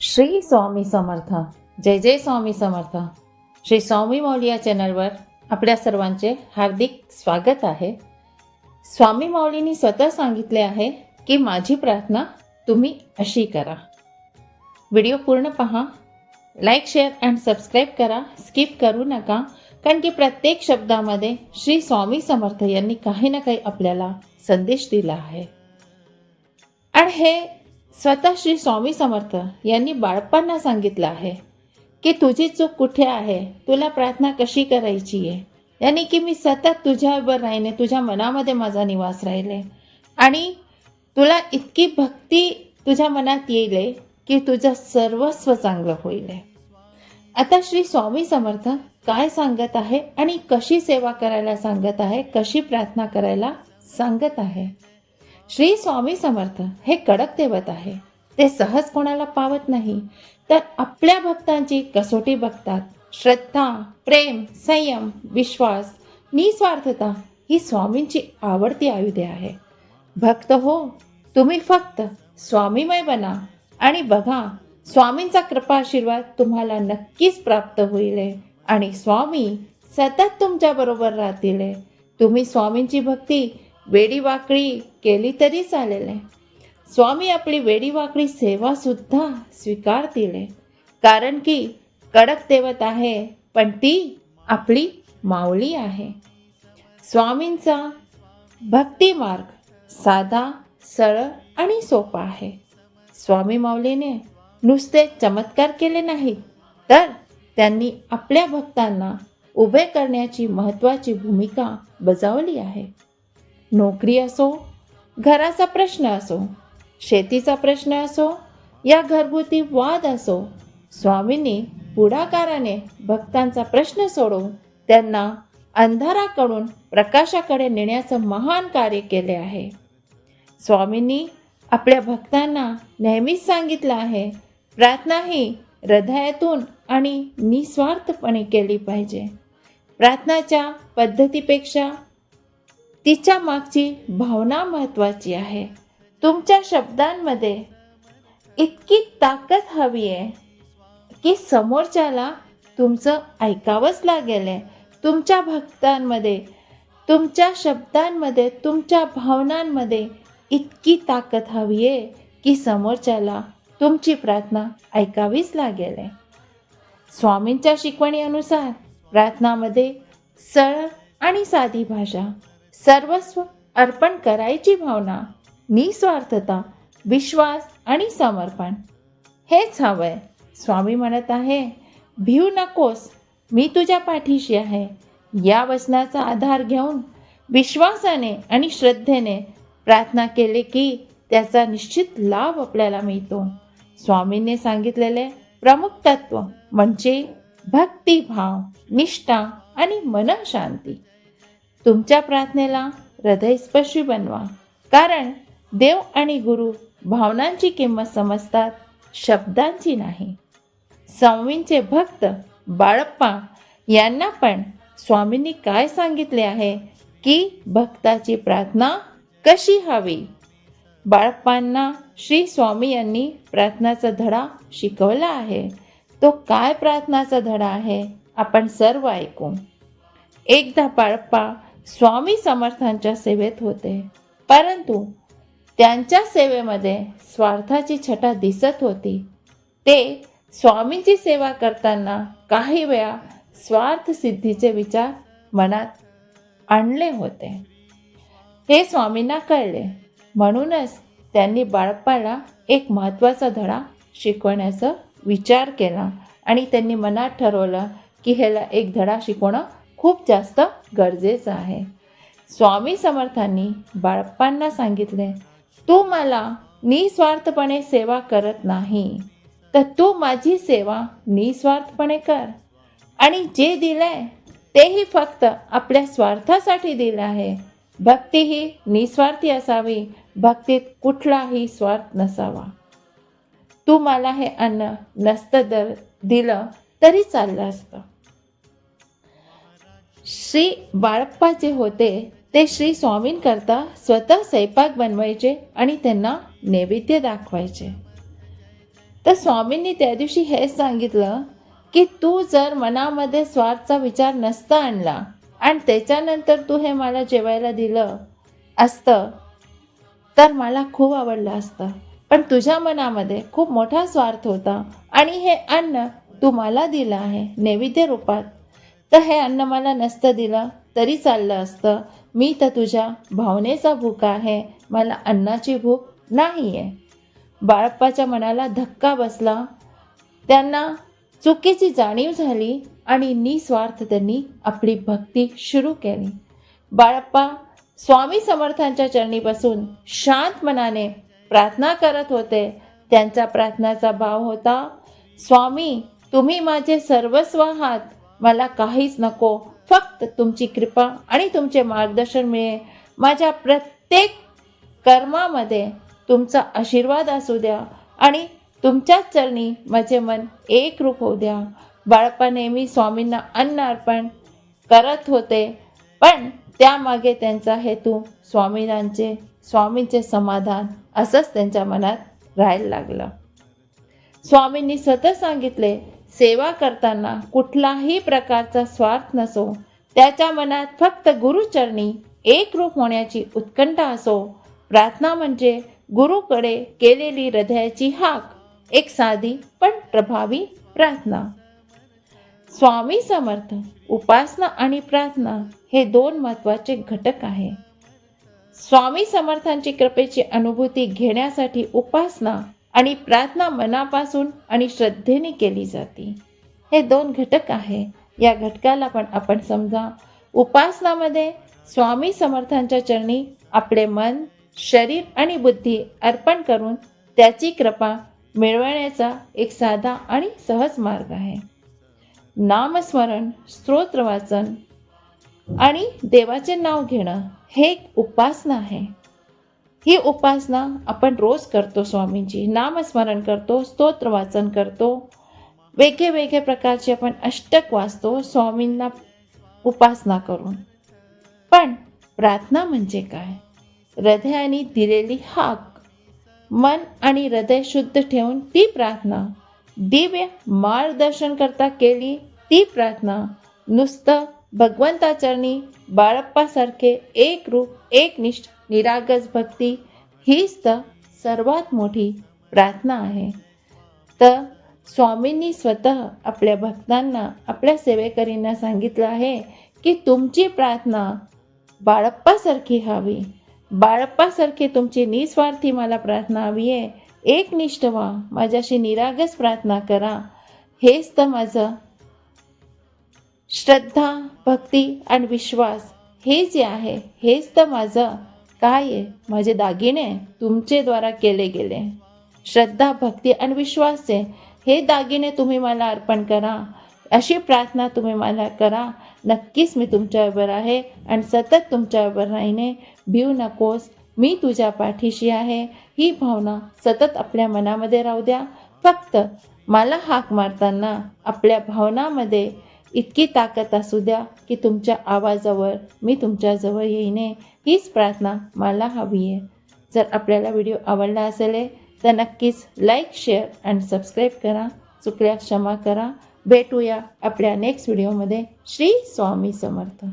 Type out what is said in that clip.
श्री स्वामी समर्थ. जय जय स्वामी समर्थ. श्री स्वामी मौलिया चॅनलवर आपल्या सर्वांचे हार्दिक स्वागत आहे. स्वामी माऊलींनी स्वतः सांगितले आहे की माझी प्रार्थना तुम्ही अशी करा. व्हिडिओ पूर्ण पहा. लाईक शेअर अँड सबस्क्राईब करा. स्किप करू नका कारण की प्रत्येक शब्दामध्ये श्री स्वामी समर्थ यांनी काही ना काही आपल्याला संदेश दिला आहे. आणि हे स्वतः श्री स्वामी समर्थ यांनी बाळप्पांना सांगितलं आहे की तुझी चूक कुठे आहे? तुला प्रार्थना कशी करायची आहे? यानी की मी सतत तुझ्यावर राहिने तुझ्या मनामध्ये माझा निवास राहिले. आणि तुला इतकी भक्ती तुझ्या मनात येईल की तुझं सर्वस्व चांगलं होईल. आता श्री स्वामी समर्थ काय सांगत आहे आणि कशी सेवा करायला सांगत आहे? कशी प्रार्थना करायला सांगत आहे? श्री स्वामी समर्थ हे कडक देवत आहे. ते सहज कोणाला पावत नाही. तर आपल्या भक्तांची कसोटी बघतात. श्रद्धा प्रेम संयम विश्वास निस्वार्थता ही स्वामींची आवडती आयुधे आहे. भक्त हो तुम्ही फक्त स्वामीमय बना आणि बघा स्वामींचा कृपा आशीर्वाद तुम्हाला नक्कीच प्राप्त होईल आणि स्वामी सतत तुमच्याबरोबर राहतील तुम्ही स्वामींची भक्ती वेडीवाकडी केली तरी चालेल. स्वामी आपली वेडीवाकडी सेवासुद्धा स्वीकारतील. कारण की कडक देवत आहे पण ती आपली माऊली आहे. स्वामींचा भक्ती मार्ग साधा सरळ आणि सोपा आहे. स्वामी माऊलीने नुसते चमत्कार केले नाहीत तर त्यांनी आपल्या भक्तांना उभे करण्याची महत्त्वाची भूमिका बजावली आहे. नोकरी असो घराचा प्रश्न असो शेतीचा प्रश्न असो या घरगुती वाद असो स्वामींनी पुढाकाराने भक्तांचा प्रश्न सोडवून त्यांना अंधाराकडून प्रकाशाकडे नेण्याचं महान कार्य केले आहे. स्वामींनी आपल्या भक्तांना नेहमीच सांगितलं आहे प्रार्थना ही हृदयातून आणि निस्वार्थपणे केली पाहिजे. प्रार्थनाच्या पद्धतीपेक्षा तिच्या मागची भावना महत्त्वाची आहे. तुमच्या शब्दांमध्ये इतकी ताकद हवी आहे की समोरच्याला तुमचं ऐकावंच लागेल आहे. तुमच्या भक्तांमध्ये तुमच्या शब्दांमध्ये तुमच्या भावनांमध्ये इतकी ताकद हवी आहे की समोरच्याला तुमची प्रार्थना ऐकावीच लागेल आहे. स्वामींच्या शिकवणीनुसार प्रार्थनामध्ये सरळ आणि साधी भाषा सर्वस्व अर्पण करायची भावना निस्वार्थता विश्वास आणि समर्पण. हेच हवंय. स्वामी म्हणत आहे भिऊ नकोस मी तुझ्या पाठीशी आहे. या वचनाचा आधार घेऊन विश्वासाने आणि श्रद्धेने प्रार्थना केले की त्याचा निश्चित लाभ आपल्याला मिळतो. स्वामींनी सांगितलेले प्रमुख तत्व म्हणजे भक्तिभाव निष्ठा आणि मनशांती. तुमच्या प्रार्थनेला हृदयस्पर्शी बनवा. कारण देव आणि गुरु भावनांची किंमत समजतात शब्दांची नाही. स्वामींचे भक्त बाळप्पा यांना पण स्वामींनी काय सांगितले आहे की भक्ताची प्रार्थना कशी हवी? बाळप्पांना श्री स्वामी यांनी प्रार्थनाचा धडा शिकवला आहे. तो काय प्रार्थनाचा धडा आहे? आपण सर्व ऐकू. एकदा बाळप्पा स्वामी समर्थांच्या सेवेत होते. परंतु त्यांच्या सेवेमध्ये स्वार्थाची छटा दिसत होती. ते स्वामींची सेवा करताना काही वेळा स्वार्थसिद्धीचे विचार मनात आणले होते. हे स्वामींना कळले. म्हणूनच त्यांनी बाळप्पाला एक महत्त्वाचा धडा शिकवण्याचा विचार केला आणि त्यांनी मनात ठरवलं की ह्याला एक धडा शिकवणं खूप जास्त गरजेचं आहे. स्वामी समर्थांनी बाळप्पांना सांगितले तू मला निस्वार्थपणे सेवा करत नाही तर तू माझी सेवा निस्वार्थपणे कर. आणि जे दिलंय तेही फक्त आपल्या स्वार्थासाठी दिलं आहे. भक्ती ही निस्वार्थी असावी भक्तीत कुठलाही स्वार्थ नसावा. तू मला हे अन्न नसतं दर दिलं तरी चाललं असतं. श्री बाळप्पा जे होते. ते श्री स्वामींकरता स्वतः स्वयंपाक बनवायचे आणि त्यांना नैवेद्य दाखवायचे. तर स्वामींनी त्या दिवशी हेच सांगितलं की तू जर मनामध्ये स्वार्थचा विचार नसता आणला आणि त्याच्यानंतर तू हे मला जेवायला दिलं असतं तर मला खूप आवडलं असतं. पण तुझ्या मनामध्ये खूप मोठा स्वार्थ होता आणि हे अन्न तू मला दिलं आहे नैवेद्य रूपात. तर हे अन्न मला नसतं दिलं तरी चाललं असतं. मी तर तुझ्या भावनेचा भूक आहे. मला अन्नाची भूक नाही आहे बाळप्पाच्या मनाला धक्का बसला. त्यांना चुकीची जाणीव झाली आणि निस्वार्थ त्यांनी आपली भक्ती सुरू केली. बाळप्पा स्वामी समर्थांच्या चरणीपासून शांत मनाने प्रार्थना करत होते. त्यांचा प्रार्थनाचा भाव होता स्वामी तुम्ही माझे सर्वस्व आहात मला काहीच नको. फक्त तुमची कृपा आणि तुमचे मार्गदर्शन मिळे माझ्या प्रत्येक कर्मामध्ये तुमचा आशीर्वाद असू द्या आणि तुमच्याच चरणी माझे मन एक रूप होऊ द्या. बाळपा नेहमी स्वामींना अन्न अर्पण करत होते पण त्यामागे त्यांचा हेतू स्वामीनांचे स्वामींचे समाधान असंच त्यांच्या मनात राहायला लागलं. स्वामींनी स्वतः सांगितले सेवा करताना कुठलाही प्रकारचा स्वार्थ नसो. त्याच्या मनात फक्त गुरुचरणी एक रूप होण्याची उत्कंठा असो. प्रार्थना म्हणजे गुरुकडे केलेली हृदयाची हाक एक साधी पण प्रभावी प्रार्थना. स्वामी समर्थ उपासना आणि प्रार्थना हे दोन महत्त्वाचे घटक आहे. स्वामी समर्थांची कृपेची अनुभूती घेण्यासाठी उपासना आणि प्रार्थना मनापासून आणि श्रद्धेने केली जाते. हे दोन घटक आहे. या घटकाला पण आपण समजा उपासनामध्ये स्वामी समर्थांच्या चरणी आपले मन शरीर आणि बुद्धी अर्पण करून त्याची कृपा मिळवण्याचा एक साधा आणि सहज मार्ग आहे. नामस्मरण स्तोत्र वाचन आणि देवाचे नाव घेणं हे एक उपासना आहे. ही उपासना आपण रोज करतो स्वामींची नामस्मरण करतो स्तोत्र वाचन करतो. वेगळे वेगळे प्रकारचे आपण अष्टक वाचतो स्वामींना उपासना करून. पण प्रार्थना म्हणजे काय? हृदयाने दिलेली हाक मन आणि हृदय शुद्ध ठेवून ती प्रार्थना दिव्य मार्गदर्शन करता केली ती प्रार्थना नुसतं भगवंताचरणी बाळप्पासारखे एक रूप एकनिष्ठ निरागस भक्ती हीच तर सर्वात मोठी प्रार्थना आहे. तर स्वामींनी स्वतः आपल्या भक्तांना आपल्या सेवेकरींना सांगितलं आहे की तुमची प्रार्थना बाळप्पासारखी हवी बाळप्पासारखी तुमची निस्वार्थी मला प्रार्थना हवी आहे. एकनिष्ठ व्हा. माझ्याशी निरागस प्रार्थना करा. हेच तर माझं श्रद्धा भक्ती आणि विश्वास हे जे आहे हेच तर माझं काय आहे? माझे दागिने तुमचेद्वारा केले गेले. श्रद्धा भक्ती आणि विश्वास आहे. हे दागिने तुम्ही मला अर्पण करा. अशी प्रार्थना तुम्ही मला करा. नक्कीच मी तुमच्याबरोबर आहे आणि सतत तुमच्याबरोबर राहीने भिऊ नकोस. मी तुझ्या पाठीशी आहे. ही भावना सतत आपल्या मनामध्ये राहू द्या. फक्त मला हाक मारताना आपल्या भावनामध्ये इतकी ताकद असू द्या की तुमच्या आवाजावर मी तुमच्याजवळ येईने हीच प्रार्थना मला हवी आहे. जर आपल्याला व्हिडिओ आवडला असेल तर नक्कीच लाईक शेअर अँड सबस्क्राईब करा. चुकल्या क्षमा करा. भेटूया आपल्या नेक्स्ट व्हिडिओमध्ये श्री स्वामी समर्थ.